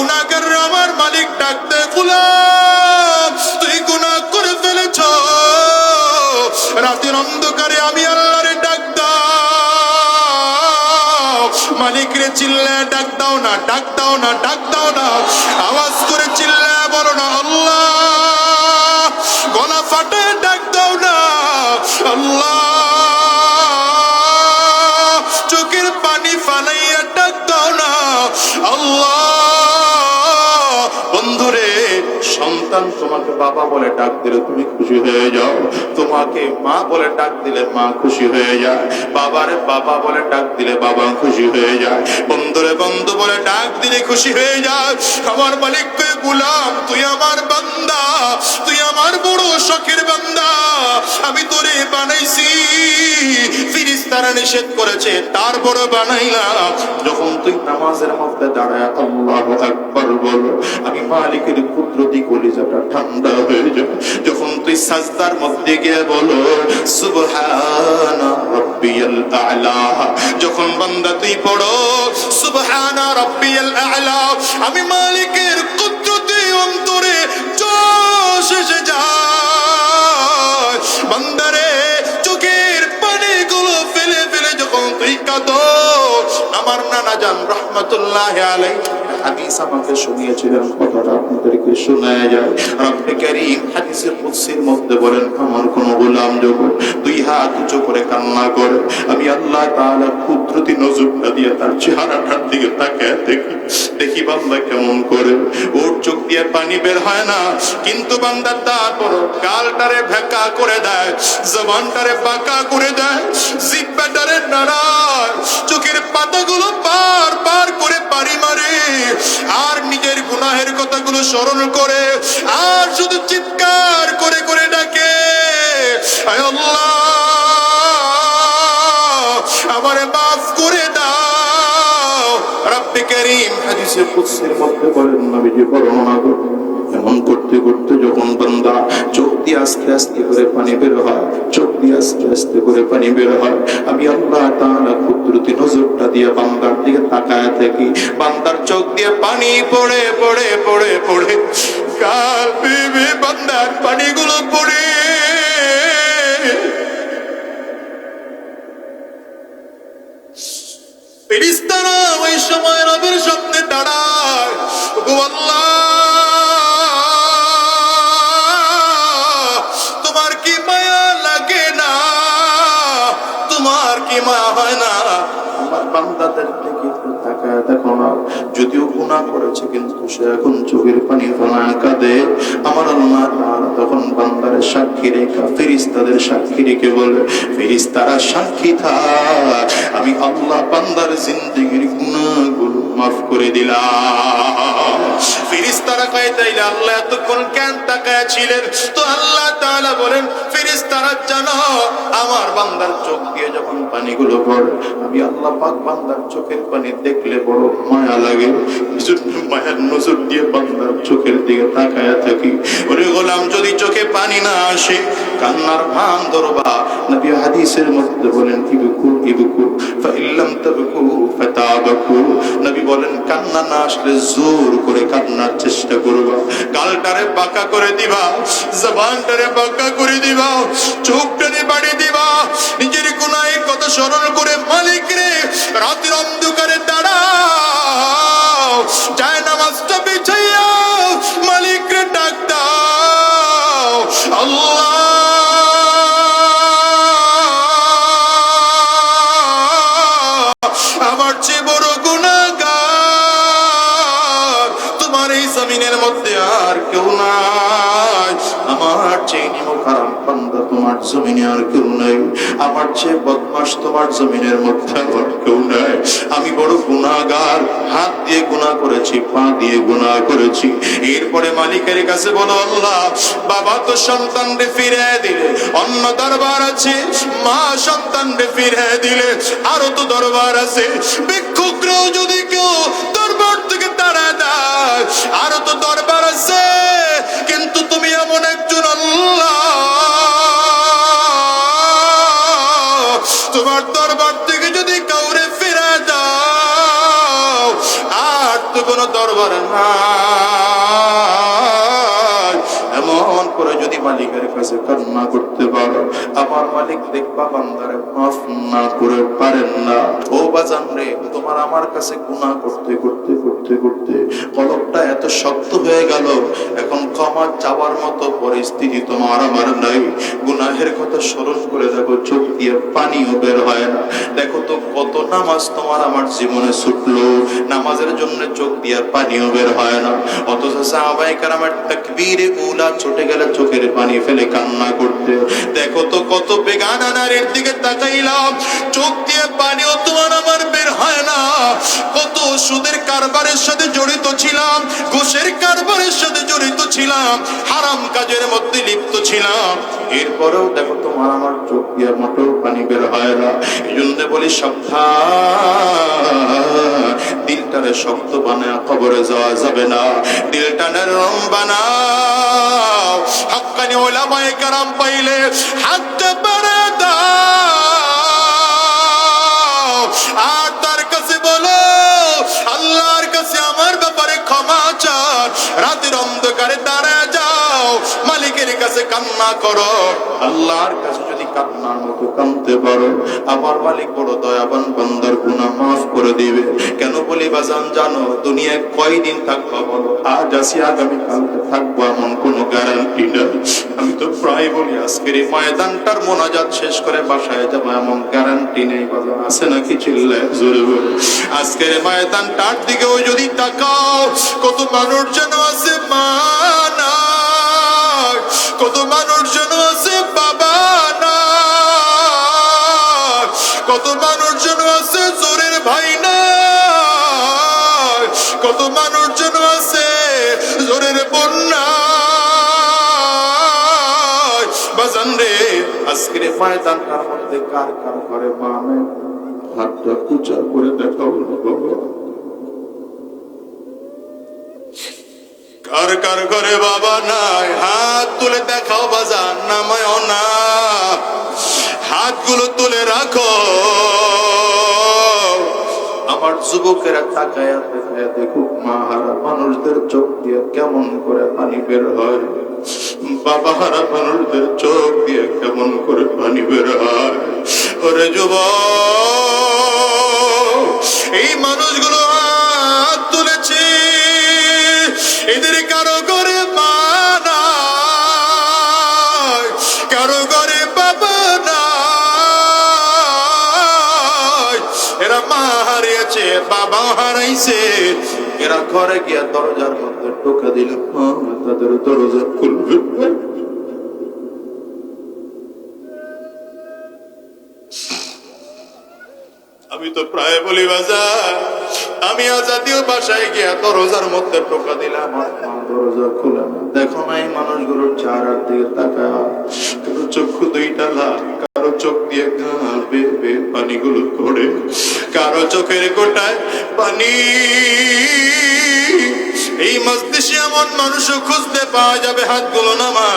গুনাহগার আমার মালিক ডাকতে গুলাম। তুই গুনাহ করে ফেলেছ। রাতের অন্ধকারে আমি আল্লাহরে ডাক দাও। মালিক রে চিল্লা ডাক দাও না, ডাক দাও না, ডাক দাও না। আওয়াজ করে সন্তান তোমাকে বাবা বলে ডাক দিলে তুমি খুশি হয়ে যাও। তোমাকে মা বলে ডাক দিলে মা খুশি হয়ে যায়। বাবারে বাবা বলে ডাক দিলে বাবা খুশি হয়ে যায়। বন্ধুরে বন্ধু বলে ডাক দিলে খুশি হয়ে যায়। আমার মালিককে গুলাম তুই আমার ফিরিস্তারা নিষেধ করেছে, তারপর বানাইলাম যখন তুই নামাজের মধ্যে দাঁড়ায়, আল্লাহ আকবার বল, আমি মালিকের কুদরতি কলিজাটা ঠান্ডা হয়ে যায় যখন তুই সাজদার মধ্যে গিয়ে বলো রাব্বিয়াল আ'লা। যখন বান্দা তুই পড়ো রাব্বিয়াল আ'লা। আমি মালিকের কুদরতি অন্তরে জোশ এসে যায়। বান্দারে আমার নানা যান রহমতুল্লাহ আলাই হাদিস আমাকে শুনিয়েছিলেন কথাটা, আপনাদেরকে শোনায় যায়। রব্বে কারীম হাদিসের কুদসির মধ্যে বলেন, আমার কোন গোলাম যখন দুই হাত উঁচু করে কান্না করে, আমি আল্লাহ তাআলা কুদরতি নজরটা দিয়ে তার চেহারাটার দিকে তাকায় দেখি দেখি বান্দা কেমন করে। ওর চোখ দিয়ে পানি বের হয় না, কিন্তু বান্দা তারপর গালটারে ভেকা করে দেয়, জবানটারে বাঁকা করে দেয়, জিব্বাটারে নাড়ায়, চোখের পাতাগুলো পার পার করে পারি মারে গুনাহের কথাগুলো স্মরণ করে, আর শুধু চিৎকার করে করে ডাকে আমার মাফ করে দাও। রাব্বি কারীম হাদিসে কুদসির মধ্যে বলেন, নবীজি বর্ণনা করেন এমন করতে করতে যখন বান্দা চোখ দিয়ে আস্তে আস্তে করে পানি বের হয়, চোখ দিয়ে আস্তে আস্তে করে পানি বের হয়, আমি আল্লাহ তাআলা কুদরতি নজরটা দিয়ে বান্দার দিকে তাকায় থাকি। বান্দার চোখ দিয়ে পানি পড়ে পড়ে পড়ে পড়ে। কাল বিবি বান্দার পানিগুলো পড়ে। ফেরিস্তারা ওই সময় রবের সামনে দাঁড়ায়। আল্লাহ বান্দাদের দিকে তাকায় দেখো না, যদিও গুনাহ করেছে, কিন্তু সে এখন চোখের পানি কাঁদে। আমার আল্লাহ তখন সাক্ষী রেখা সাক্ষী রেখে বলে ফেরিস্তারা সাক্ষী থাক, আমি আল্লাহ বান্দার জিন্দগির গুনাহগুলো মাফ করে দিলাম। কয় আল্লাহ এতক্ষণ কেন তাকায় ছিলেন? তো আল্লাহ বলেন জানো, আমার বান্দার চোখ দিয়ে যখন পানিগুলো পড়ে, আমি আল্লাহ পাক বান্দার চোখের পানি দেখলে বড় মায়া লাগে। মায়ার নজর দিয়ে বান্দার চোখের দিকে তাকায় থাকি। ওরে গোলাম, যদি চোখে পানি না আসে কান্নার ভান ধরবা নবী হাদিসের মধ্যে বলেন, ইবকু ইবকু, ফাইল্লাম তাবকু ফাতাবাকু। নবী বলেন, কান্না না আসলে জোর করে কান্নার চেষ্টা করবা। গালটারে বাঁকা করে দিবা, জবানটারে বাঁকা করে দিবা, চোখটারে বাড়ি দিবা। নিজের গুনাহে কথা স্মরণ করে মালিক রে, রাতের অন্ধকারে দাঁড়াও। যায় জমিনে আর কেউ নাই। আমার চেয়ে বদমাস তোমার জমিনের মধ্যে আর কেউ নাই। আমি বড় গুণাগার, হাত দিয়ে গুণা করেছি, পা দিয়ে গুণা করেছি। এরপরে মালিকের কাছে বলো, আল্লাহ, বাবা তো সন্তানরে ফিরে দিলে, অন্য দরবার আছে, মা সন্তানরে ফিরে দিলে, আরও তো দরবার আছে। ভিক্ষুকরাও যদি কেউ দরবার থেকে তাড়া দেয়, আরও তো দরবার আছে। কিন্তু তুমি এমন একজন আল্লাহ তোমার দরবার থেকে যদি কাউরে ফেরা যাও আর তো কোনো দরবার না মালিকের কাছে কান্না করতে পারো। আমার মালিক দেখবা বান্দারে মাফ না করে পারেন না। ও বাজান রে, তোমার আমার কাছে গুনাহ করতে করতে করতে করতে কলকটা এত শক্ত হয়ে গেল। এখন ক্ষমা চাওয়ার মতো পরিস্থিতি তোমার আমার নাই। গুনাহের কথা স্মরণ করে দেখো, চোখ দিয়ে পানিও বের হয় না। দেখো তো কত নামাজ তোমার আমার জীবনে ছুটলো। নামাজের জন্য চোখ দিয়ে পানিও বের হয় না। অথচ সাহাবাই কারামের তাকবীরে উলা ছুটে গেলে চোখের পানি ফেলে কান্না করতে। দেখো তো কত বেগানা নারীর দিকে তাকাইলাম। চোখ দিয়ে পানিও তোমার আমার বের হয় না। কত সুদের কারবারের সাথে জড়িত ছিলাম। ঘুষের কারবারের সাথে জড়িত ছিলাম। হারাম কাজের মধ্যে লিপ্ত ছিলাম। এরপরেও দেখো তোমার আমার চোখ দিয়ে মোটর পানি বের হয় না। এই জন্য বলি সাবধান। দিলটারে শক্ত বানায় কবরে যাওয়া যাবে না। দিলটা নরম বানাও। হাক্কানি কারাম পাইলে হাত পারে আর তার কাছে বলো, আল্লাহর কাছে আমার ব্যাপারে ক্ষমা চান। রাতের অন্ধকারে দাঁড়ায় যাও। মালিকের কাছে কান্না করো। আল্লাহর কাছে কান্নার মতো পারো। আমার মালিক বড় দয়াবান বান্দার গুনাহ মাফ করে দিবে। কেন বলি বাজান, জানো, দুনিয়ায় কয়দিন থাকব বলো? আজ আসি থাকব এমন কোনো গ্যারান্টি নেই আমি তো প্রায় বলি, আজকের এই ময়দানটার মোনাজাত শেষ করে বাসায় যাব এমন গ্যারান্টি নেই বাজান আছে নাকি চিল্লায় জোরে আজকের ময়দানটার দিকেও যদি তাকাও, কত মানুষ যেন কত মানুষ যেন আছে, জোরের বন্যা বাজান রে, আজকের ময়দানটার মধ্যে কার কার ঘরে মা হাতটা উঁচা করে দেখাও কার কার ঘরে বাবা নাই? হাত তুলে দেখাও বাজার নামায় না। হাতগুলো তুলে রাখো। আমার যুবকেরা তাকায়া দেখুক মা হারা মানুষদের চোখ দিয়ে কেমন করে পানি বের হয়। বাবা হারা মানুষদের চোখ দিয়ে কেমন করে পানি বের হয়। ওরে যুব এই মানুষগুলো হারিয়েছে বাবা হারাইছে। এরা ঘরে গিয়া দরজার মধ্যে টোকা দিলে। তাদের দরজা খুলবে। আমি তো প্রায় বলি আমি আজাদিও বাসায় গিয়া দরজার মধ্যে টোকা দিলাম। দরজা দেখো না দুইটা লাল, কারও চোখ দিয়ে ঘা বে বে পানিগুলো কারও চোখের কোটায় পানি। এই মস্তিষ্কে এমন মানুষও খুঁজতে পাওয়া যাবে হাতগুলো নামা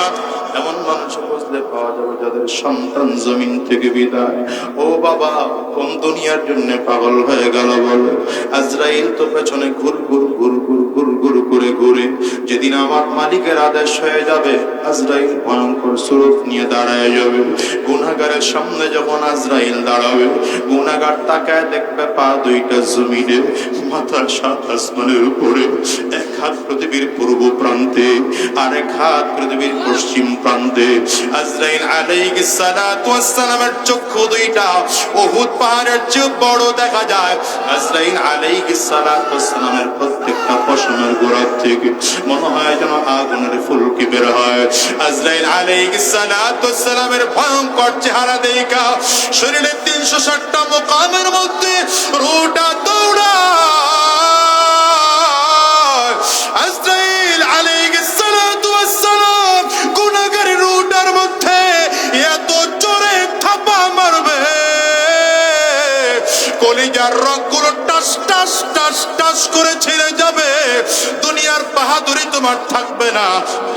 এমন মানুষ খুঁজতে পাওয়া যাবে যাদের সন্তান জমিন থেকে বিদায়। ও বাবা, কোন দুনিয়ার জন্য পাগল হয়ে গেল বলে? আজরাইল তো পেছনে ঘুর আমার মালিকের আদেশ হয়ে যাবে। আজরাইল ভয়ঙ্কর স্বরূপ নিয়ে দাঁড়ায় যাবে। গুনাগারের সামনে যখন আজরাইল দাঁড়াবে গুনাগার তাকায় দেখবে পা দুইটা জমিনে, মাথার সাত আসমানের উপরে। হাত পৃথিবীর পূর্ব প্রান্তে, আর এক হাত পৃথিবীর পশ্চিম প্রান্তে। আজরাইল আলাইহিস সালাতু ওয়াস সালামের চক্ষু দুইটা, উহুদ পাহাড়ের চেয়ে বড় দেখা যায়। আজরাইল আলাইহিস সালাতু ওয়াস সালামের প্রত্যেকটা পশমের গোড়া থেকে মনে হয় যেন আগুনের ফুলকি বের হয়। আজরাইল আলাইহিস সালাতু ওয়াস সালামের ভয়ঙ্কর চেহারা দেখা শরীরের তিনশো ষাটটা মোকামের মধ্যে রুটা দৌড়া আজরাইল আলাইহিস সালাতু ওয়াস সালাম গুনাহগারের রুটার মধ্যে এত জোরে থাপা মারবে। কলিজার রগগুলো টাস টাস টাস টাস করে ছিঁড়ে যাবে। দুনিয়ার বাহাদুরি তোমার থাকবে না।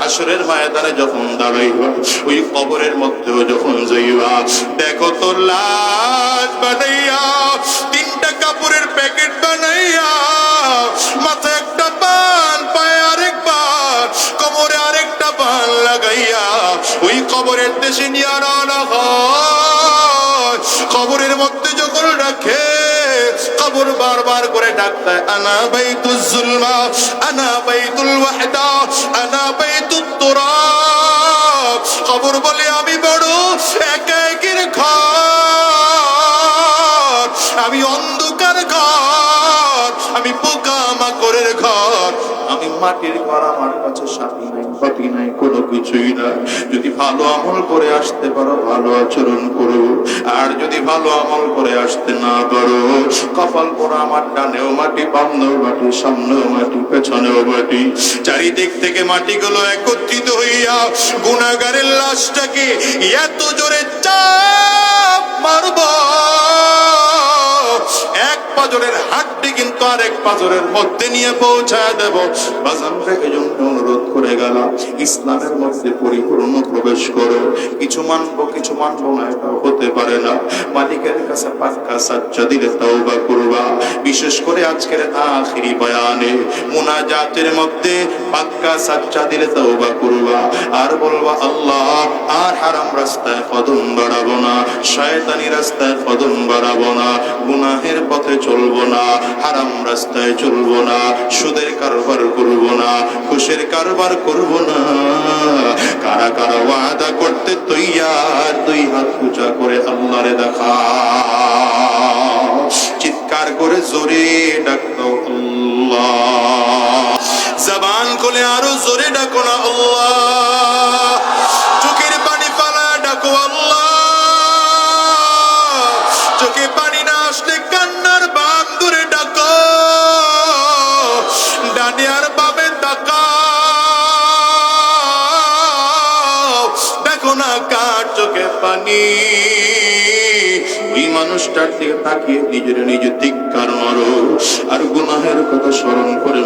আসরের ময়দানে যখন দাঁড়াইবা, ওই কবরের মধ্যেও যখন যাইবা, দেখো তো প্যাকেট বানাইয়া কবরের দেশে নিয়ে রওনা হয়। কবরের মধ্যে যখন রাখে, কবর বারবার করে ডাকতায় আনা বাইতুল জুলমা, আনা বাইতুল ওয়াহদা, আনা বাইতুত তুরাব কবর বলে, আমি বড় একা একের ঘর, আমি অন্ধকার ঘর, আমি পোকা মাকড়ের আমি মাটির ঘর আমার কাছে নাই পাতি নাই, কোনো কিছুই না। যদি ভালো আমল করে আসতে পারো, ভালো আচরণ করো। আর যদি ভালো আমল করে আসতে না পারো, কপাল পরা আমার ডানেও মাটি, বামনেও মাটি, সামনেও মাটি, পেছনেও মাটি। চারিদিক থেকে মাটিগুলো একত্রিত হইয়া গুণাগারের লাশটাকে এত জোরে চাপ মারবো। এক পাজরের হাড্ডি কিন্তু আরেক পাজরের মধ্যে নিয়ে পৌঁছায় দেব। বাজানকে এই জন্য অনুরোধ করে গেলাম, ইসলামের মধ্যে পরিপূর্ণ প্রবেশ করো। কিছু মানবো কিছু মানবো না এটা হতে পারে না। মালিকের কাছে পাক্কা সাচ্চা দিলে তওবা করবা। বিশেষ করে আজকের আখিরি বয়ানে, মুনাজাতের মধ্যে পাক্কা সাচ্চা দিলে তওবা করবা। আর বলবা, আল্লাহ, আর হারাম রাস্তায় কদম বাড়াবো না, শয়তানি রাস্তায় কদম বাড়াবো না, গুনাহের পথে চলবো না, হারাম রাস্তায় চলবো না, সুদের কারবার করব না খুশের কারবার করব না। কারা কারা ওয়াদা করতে তৈয়ার, দুই হাত পূজা করে আল্লাহরে দেখা। চিৎকার করে জোরে ডাকতো আল্লাহ। জবান খুলে আরও জোরে ডাকো না আল্লাহ। মানুষটার দিকে তাকিয়ে নিজের আর গুনাহের কথা স্মরণ করে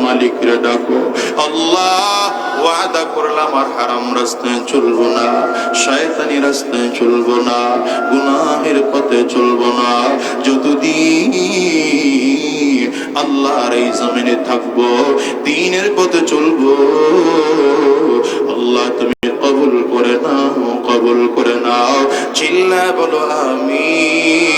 ডাকো। আল্লাহ, ওয়াদা করলাম আর হারাম রাস্তায় চলবো না। রাস্তায় চলবো না। গুনাহের পথে চলবো না। যতদিন আল্লাহর এই জমিনে থাকব, দিনের পথে চলবো, আল্লাহ তুমি কবুল করে নাও, কবুল করে নাও। চিল্লা বলো আমি